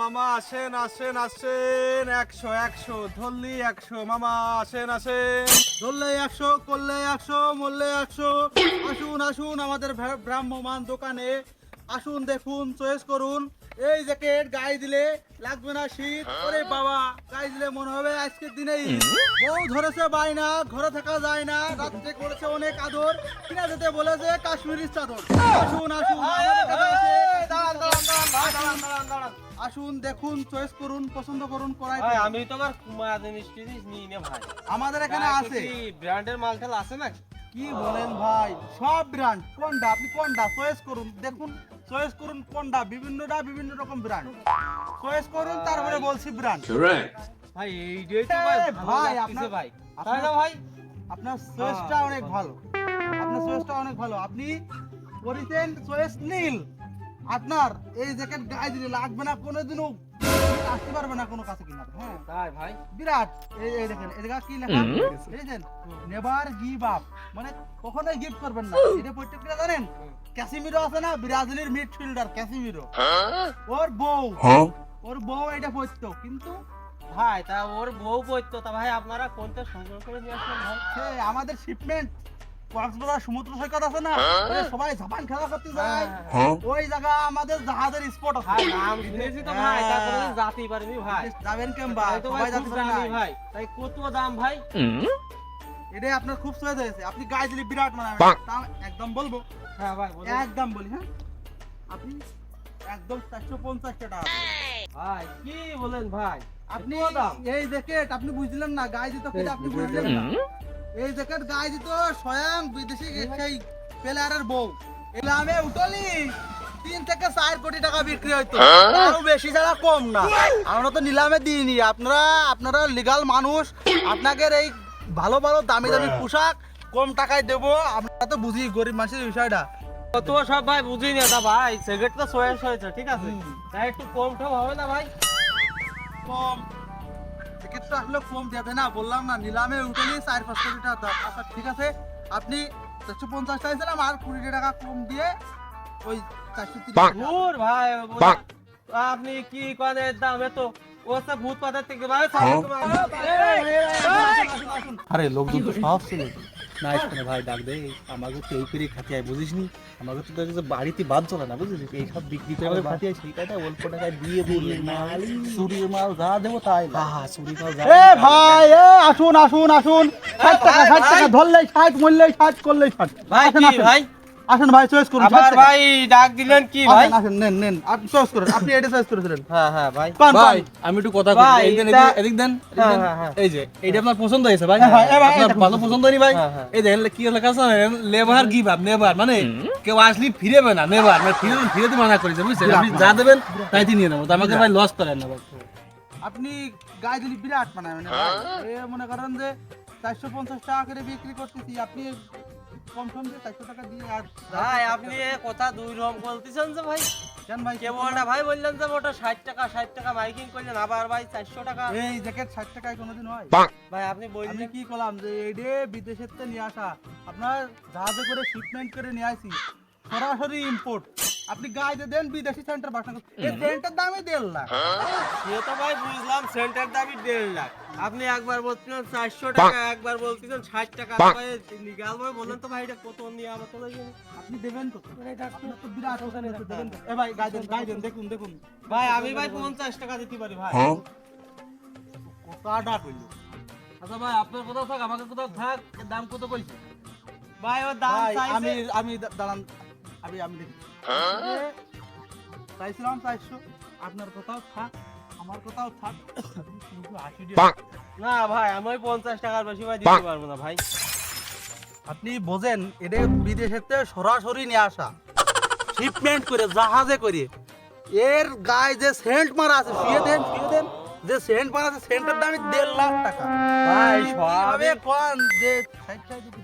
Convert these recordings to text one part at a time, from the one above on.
মামা, আসেন আসেন আসেন। একশো একশো, ধরলি একশো, মামা, আসেন আসেন। ধরলে একশো, করলে একশো, মরলে একশো। আসুন আসুন আমাদের ব্রাহ্মমান দোকানে। আসুন, দেখুন, চয়েস করুন। এই জ্যাকেট গায়ে দিলে লাগবে না শীত। ওরে বাবা দিলে মনে হবে আজকের দিনেই বউ ধরেছে বাইনা ঘরে থাকা যায় না রাত্রে করেছে অনেক আদর। কিনা যেতে বলেছে কাশ্মীরি চাদর। আসুন আসুন আসুন দেখুন চয়েস করুন পছন্দ করুন করাই ভাই আমি তো আবার কুমার জিনিস টিনিস নিই না ভাই। আমাদের এখানে আছে। ব্র্যান্ডের মাল টাল আছে না কি বলেন ভাই সব ব্র্যান্ড। কোনটা? আপনি কোনটা? চয়েস করুন দেখুন চয়েস করুন কোনটা? বিভিন্নটা বিভিন্ন রকম ব্র্যান্ড। চয়েস করুন তারপরে বলছি ব্র্যান্ড। ভাই এইটাই তো ভাই ভাই, লাগতেছে আপনার- ভাই। তাই না ভাই? আপনার চয়েসটা অনেক ভালো। আপনার চয়েসটা অনেক ভালো। আপনি করেছেন চয়েস নীল আপনার এই জ্যাকেট গায়ে দিলে লাগবে না কোনোদিনও আসতে পারবে না কোনো কাছে কিনা। হ্যাঁ। তাই ভাই? বিরাট এই এই দেখেন এদিকে কি লেখা দেখেছেন? নেভার গিভ আপ মানে কখনোই গিফট করবেন না। এটা প্রত্যেকটা জানেন? ক্যাসিমিরো আছে না? ব্রাজিলের মিডফিল্ডার ক্যাসিমিরো ওর বউ। ওর বউ এটা পড়তো কিন্তু ভাই তা ওর বউ বইতো তা ভাই আপনারা কোনটা সংগ্রহ করে নিয়ে আসলেন ভাই? সে আমাদের শিপমেন্ট কক্সবাজার সমুদ্র সৈকত আছে না সবাই জাপান খেলা করতে যায়। ওই জায়গা আমাদের জাহাজের স্পট ভাই আছে নাম শুনেছি তো ভাই তা জাতি পারিনি ভাই। যাবেন তো ভাই সবাই না। ভাই তাই কত দাম ভাই? এটাই আপনার খুব সহজ হয়েছে। আপনি গায়ে দিলে বিরাট মানে একদম বলব। হ্যাঁ ভাই একদম বলি হ্যাঁ। আপনি একদম চারশো পঞ্চাশ টাকা। ভাই কি বলেন ভাই? আপনি এই জ্যাকেট আপনি বুঝলেন না গায়ে দিত আপনি বুঝলেন না। এই জ্যাকেট গায়ে দিত স্বয়ং বিদেশি সেই প্লেয়ারের বউ। এলামে উঠলি তিন থেকে চার কোটি টাকা বিক্রি হইতো। তাও বেশি ছাড়া কম না। আমরা তো নিলামে দিইনি। আপনারা আপনারা লিগাল মানুষ আপনাকে এই ভালো ভালো দামি দামি পোশাক কম টাকায় দেবো। আমরা তো বুঝি গরিব মানুষের বিষয়টা। তো সব ভাই বুঝি না ভাই সিগারেট তো চয়েস হয়েছে ঠিক আছে? তাই একটু কম ঠম হবে না ভাই? কম। টিকিট তো আসলে কম দেবে না বললাম না নিলামে উঠেনি চার পাঁচ কোটি টাকা দাম আচ্ছা ঠিক আছে আপনি চারশো পঞ্চাশ টাকা ছিলাম আর কুড়ি টাকা কম দিয়ে ওই চারশো তিরিশ ভাই আপনি কি করেন দাম? এত ও ভূত পাতার থেকে ভাই আরে লোকজন তো সব ছিল। না শোনে ভাই ডাক দে আমাকে এই করে খাতে আয় বুঝিস নি আমাকে তো দেখে বাড়িতে বাদ চলে না বুঝলি এই সব বিক্রি করে আমাকে খাতে আয় সেই টাকা অল্প টাকায় দিয়ে দিয়ে মাল চুরির মাল যা দেবো তাই হ্যাঁ চুরি মাল যা এ ভাই এ আসুন আসুন আসুন। ষাট টাকা ষাট টাকা ধরলেই ষাট মরলেই ষাট করলেই ষাট। ভাই। ভাই? আসেন ভাই চয়েস করুন আবার ভাই ডাক দিলেন কি ভাই? আসেন, নেন নেন। আপনি চয়েস করুন আপনি এটা চয়েস করেছিলেন। হ্যাঁ হ্যাঁ ভাই। ভাই আমি একটু কথা বলি এদিক দেন, এদিক দেন হ্যাঁ, দেন। হ্যাঁ, হ্যাঁ। এই যে এইটা আপনার পছন্দ হয়েছে ভাই। আপনার ভালো পছন্দ হয়নি ভাই। এই দেখেন কি লেখা আছে লেবার গিভ আপ নেভার মানে কেউ আসলে ফিরেবে না নেভার মানে ফিরে ফিরেতে মানা করেছে বুঝছেন? আপনি যা দেবেন তাই দিয়ে নেব তো আমাকে ভাই লস করেন না ভাই। আপনি গায়ে দিলি বিরাট মানে মানে এ মনে করেন যে চারশো পঞ্চাশ টাকা করে বিক্রি করতেছি আপনি কম দিয়ে চারশো টাকা দিয়ে আর ভাই আপনি এ কথা দুই রকম বলতেছেন যে ভাই। কেন ভাই কেবলটা ভাই বললেন যে ওটা ষাট টাকা ষাট টাকা মাইকিং করলেন আবার ভাই চারশো টাকা। এই জ্যাকেট ষাট টাকায় কোনোদিন হয়? ভাই আপনি বললেন কি করলাম যে এইডে বিদেশের থেকে নিয়ে আসা আপনার জাহাজে করে শিপমেন্ট করে নিয়ে আসি সরাসরি ইম্পোর্ট আপনি গায়ে দেন বিদেশি সেন্টার বাসা এই সেন্টার দামই দেড় লাখ। সে তো ভাই বুঝলাম সেন্টার দাবি দেড় লাখ। আপনি একবার বলছিলেন চারশো টাকা একবার বলছিলেন ষাট টাকা। ভাই বললেন তো ভাই এটা কত নিয়ে আবার চলে যাবেন আপনি দেবেন তো? বিরাট ওখানে দেবেন এ ভাই গায়ে দেন গায়ে দেন দেখুন দেখুন। ভাই আমি ভাই পঞ্চাশ টাকা দিতে পারি ভাই। কাটা কইলো। আচ্ছা ভাই আপনার কোথাও থাক আমাকে কোথাও থাক দাম কত কইছে? ভাই ওর দাম আমি আমি দাঁড়ান। আমি আমি দেখি। চাইছিলাম চারশো আপনার কোথাও থাক আমার কোথাও থাক। কিন্তু আশি না ভাই আমি ওই পঞ্চাশ টাকার বেশি ভাই দিতে পারব না ভাই। আপনি বোঝেন এটা বিদেশের থেকে সরাসরি নিয়ে আসা। শিপমেন্ট করে জাহাজে করে। এর গায়ে যে সেন্ট মারা আছে শুয়ে দেন শুয়ে দেন। যে সেন্ট মারা আছে সেন্টের দামই দেড় লাখ টাকা। ভাই, সবই- কোন যে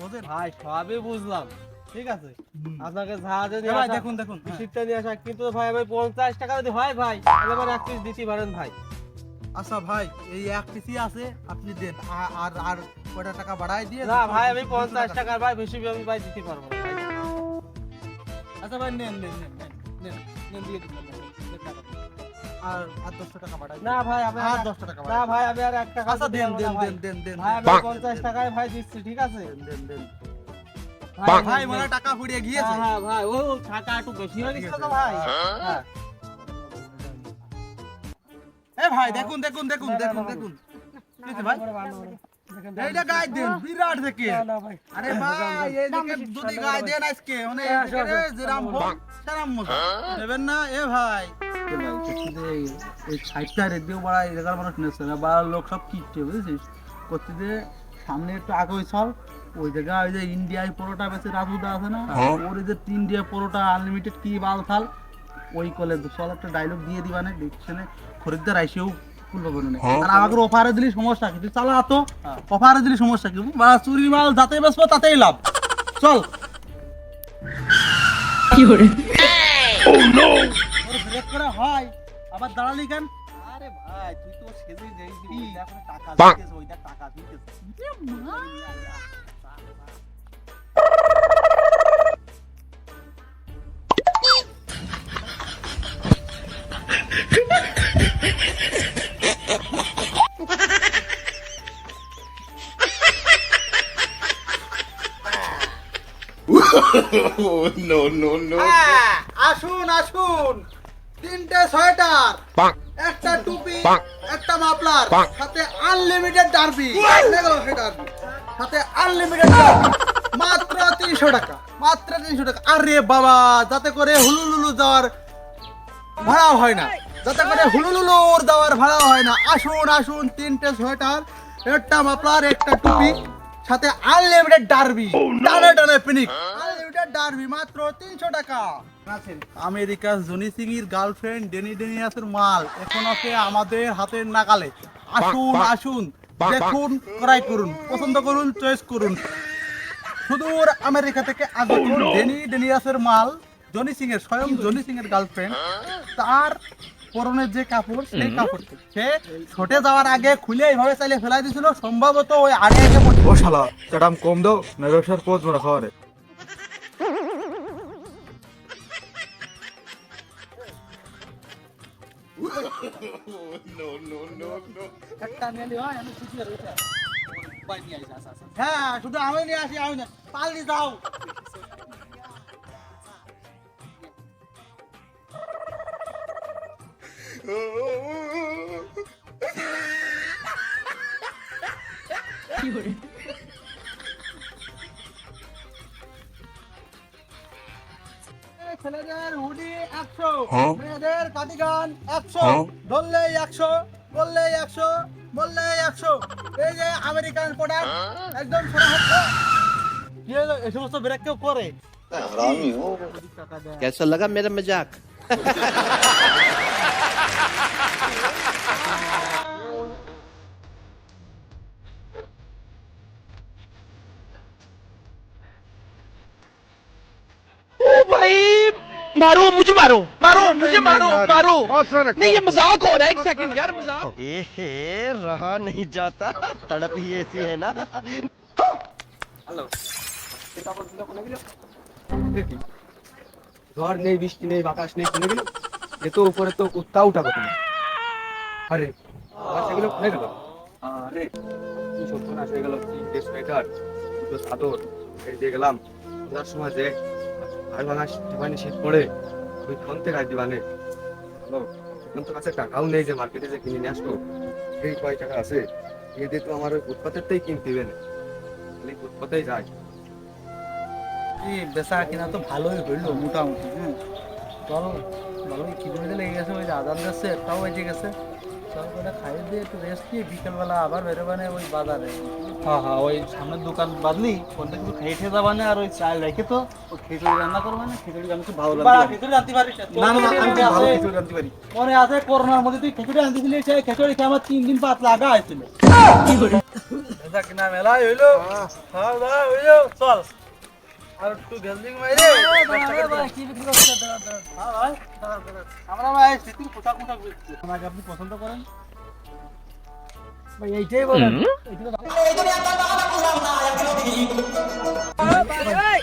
বোঝেন। ভাই সবই বুঝলাম। ঠিক আছে আপনাকে জাহাজে নিয়ে আসা- দেখুন দেখুন হ্যাঁ। শীতটা নিয়ে আসা কিন্তু ভাই ভাই পঞ্চাশ টাকা যদি হয় ভাই তাহলে এবার এক পিস দিতে পারেন ভাই আচ্ছা ভাই এই এক পিসি আছে আপনি দেন আর আর কয়টা টাকা বাড়াই দিয়ে না ভাই আমি পঞ্চাশ টাকার ভাই বেশি আমি ভাই দিতে পারব আচ্ছা ভাই নেন নেন নেন নেন নেন দিয়ে দিন দিন। আর আর দশটা টাকা পাঠাই না ভাই আমি আর দশটা টাকা না ভাই আমি আর এক টাকা আচ্ছা দেন দেন দেন দেন দেন ভাই আমি পঞ্চাশ টাকায় ভাই দিচ্ছি ঠিক আছে দেন দেন ভাই ভাই মনে টাকা ফুরিয়ে গিয়েছে। হ্যাঁ হ্যাঁ ভাই ও ও টাকা একটু বেশি হয়ে গেছে তো ভাই। এ ভাই দেখুন দেখুন দেখুন দেখুন দেখুন। ভাই। এইটা গাই দেন বিরাট দেখে আরে ভাই এই যদি গাই দেন আজকে মানে যেরাম হোক সেরাম মজা নেবেন না এ ভাই। এই সাইডটা বাড়া এলাকার মানুষ নেছে না বাড়ার লোক সব কিনছে বুঝেছিস? করতে যে সামনে একটু আগে সব ওই জায়গা ওই যে ইন্ডিয়ায় পরোটা বেশি রাজুদা আছে না ওর যে ইন্ডিয়া পরোটা আনলিমিটেড কি বাল থাল ওই কলে দুশো একটা ডায়লগ দিয়ে দিবা না ডিকশনে খরিদ্দার আইসেও আর আমাকে অফারে দিলি সমস্যা কি তুই চালা তো অফারে দিলি সমস্যা কি? বা চুরি মাল যাতে বেসবো তাতেই লাভ। চল। ওর ব্রেক করে হয়। আবার দাঁড়ালি কেন? আরে ভাই তুই তো সেজে যাইবি ওইটা করে টাকা দিতেছ ওইটা টাকা দিতেছ। হ্যাঁ, আসুন আসুন। তিনটে সোয়েটার। একটা মাফলার সাথে আনলিমিটেড ডারবি সাথে আনলিমিটেড মাত্র তিনশো টাকা মাত্র তিনশো টাকা। আরে বাবা যাতে করে হুলুলুলু যাওয়ার ভাড়াও হয় না। যাতে করে হুলুলুলুর দেওয়ার ভাড়াও হয় না। আসুন আসুন তিনটে সোয়েটার একটা মাফলার একটা টুপি সাথে আনলিমিটেড ডারবি টানে টানে পিনিক। ডারবি মাত্র তিনশো টাকা। আমেরিকার জনি সিং এর গার্লফ্রেন্ড ডেনি ডেনিয়াসের মাল এখন ওকে আমাদের হাতের নাগালে। আসুন আসুন দেখুন ক্রয় করুন পছন্দ করুন চয়েস করুন। সুদূর আমেরিকা থেকে আগত ডেনি ডেনিয়াসের মাল জনি সিং এর স্বয়ং জনি সিং এর গার্লফ্রেন্ড। তার পরনের যে কাপড় সেই কাপড় সে ছোটে যাওয়ার আগে খুলে এইভাবে চাইলে ফেলাই দিয়েছিল। সম্ভবত ওই আগে এসে ও শালা চাটাম কম দাও না ব্যবসার পথ বড় খাওয়ারে হ্যাঁ। শুধু আমি নিয়ে আসি আমি না পাল্লি যাও এই ছেলেদের হুডি একশো মেয়েদের কাটিগান একশো ধরলে একশো বললে একশো। বললে একশো এই যে আমেরিকান প্রোডাক্ট একদম সোনা হচ্ছে কি হলো এই সমস্ত ব্রেক কেউ করে कैसा लगा मेरा मजाक मारो मुझे मारो मारो मुझे मारो मारो नहीं ये मजाक हो रहा है एक सेकंड यार मजाक ए रहा नहीं जाता तड़प ही ऐसी है ना ঝড় নেই বৃষ্টি নেই বাতাস নেই খুলে গেল এ তো উপরে তো কুত্তাও উঠা কথা আরে আবার সেগুলো খুলে গেল আরে কি সর্বনাশ হয়ে গেল তিনটে সোয়েটার দুটো চাদর এই দিয়ে গেলাম ওনার সময় যে ভাই ভাঙা দিবানি শীত পড়ে তুই ফোন থেকে আজ দিবানে এখন তো কাছে টাকাও নেই যে মার্কেটে যে কিনে নিয়ে আসব এই কয় টাকা আছে? এ দিয়ে তো আমার ওই ফুটপাতেরটাই কিনতে হবে। না ফুটপাতেই যায়। এই বেচা কিনা তো ভালোই হইল, মোটামুটি হ্যাঁ। চল, ভালোই খিদে লেগে গেছে ওই যে আদান যাচ্ছে, একটাও বেজে গেছে। চল খাইয়ে দিয়ে একটু রেস্ট নিয়ে বিকেলবেলা আবার বেরোবানে ওই বাজারে। হ্যাঁ হ্যাঁ ওই সামনের দোকান বাদলি কিছু খেয়ে খেয়ে যাবানে আর ওই চাল রেখে তো ওই খিচুড়ি রান্না করবে না খিচুড়ি আমি খুব ভালো লাগে খিচুড়ি রাঁধতে পারিস? না না আমি খুব ভালো খিচুড়ি রাঁধতে পারি। মনে আছে করোনার মধ্যে তুই খিচুড়ি রাঁধতেছিলি সেই খিচুড়ি খেয়ে আমার তিন দিন পাত লাগা হয়েছিল। কিনা মেলা হইল দাওয়া হইল চল। আর একটু গেলদিং মাইরে। আমরা ভাই স্মৃতির পোশাক আমাকে আপনি পছন্দ করেন। ভাই এইটাই বলেন।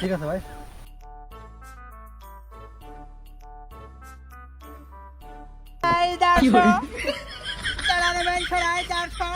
ঠিক আছে ভাই। da চারশো। সাড়ে চারশো।